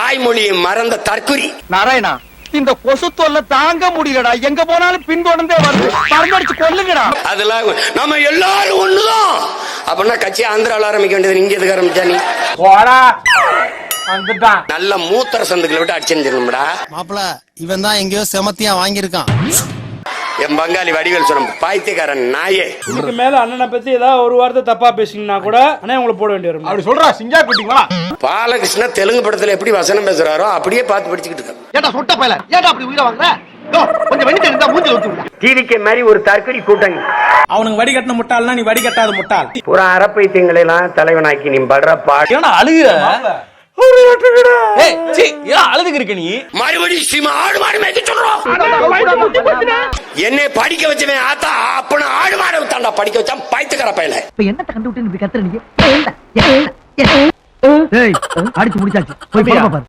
தாய்மொழியை மறந்த தற்குறி. நாராயணா இந்த கொசு தொல்லை தாங்க முடியலடா. எங்க போனாலும் பின்தொடர்ந்தே வருது. மருந்தடிச்சு கொல்லுங்கடா. அதெல்லாம் நம்ம எல்லாரும் ஒண்ணுதான். அப்படின்னா கட்சி ஆந்திராவில் ஆரம்பிக்க வேண்டியது இங்க எதுக்கு ஆரம்பிச்சா நீ? போடா. வந்துட்டான். நல்ல மூத்தர சந்துக்களை விட்டு அடிச்சிருந்துடா மாப்பிள இவன் தான் எங்கேயோ செமத்தியா வாங்கியிருக்கான். என் பங்காளி வடிவேல் சொன்ன பாய்த்தியக்காரன் நாயே. இதுக்கு மேல அண்ணனை பத்தி ஏதாவது ஒரு வார்த்தை தப்பா பேசிங்கன்னா கூட அண்ணே உங்களை போட வேண்டி வரும். அப்படி சொல்றா சிங்கா குட்டிங்களா? பாலகிருஷ்ண தெலுங்கு படத்துல எப்படி வசனம் பேசுறாரோ அப்படியே பார்த்து படிச்சுக்கிட்டு இருக்காங்க ஏட்டா சொட்ட பயல? ஏட்டா அப்படி உயிரை வாங்குற? கொஞ்சம் வெண்ணி இருந்தா மூஞ்சி ஊத்து டிவிக்கு மாதிரி ஒரு தற்கொலை கூட்டம். அவனுக்கு வடிகட்டின முட்டாள்னா நீ வடிகட்டாத முட்டாள். பூரா அறப்பைத்தியங்களை எல்லாம் தலைவனாக்கி நீ படுற பாடு. ஏன்னா அழுகுற? ஏய், சீ, ஏன் அழுதுக்கு இருக்க நீ? மறுபடியும் சீமா ஆடு மாடு மேய்க்க சொல்றோம். என்னை படிக்க வச்சவன் ஆத்தா அப்பன ஆடு மாடு தாண்டா படிக்க வச்சான் பாய்த்துக்கிற பையல. இப்ப என்னத்த கண்டுபிட்டு இப்படி கத்துற நீங்க ஏண்டா, ஏண்டா, ஏண்டா. ஏய். அடிச்சு முடிச்சாச்சு. போய் பாரு.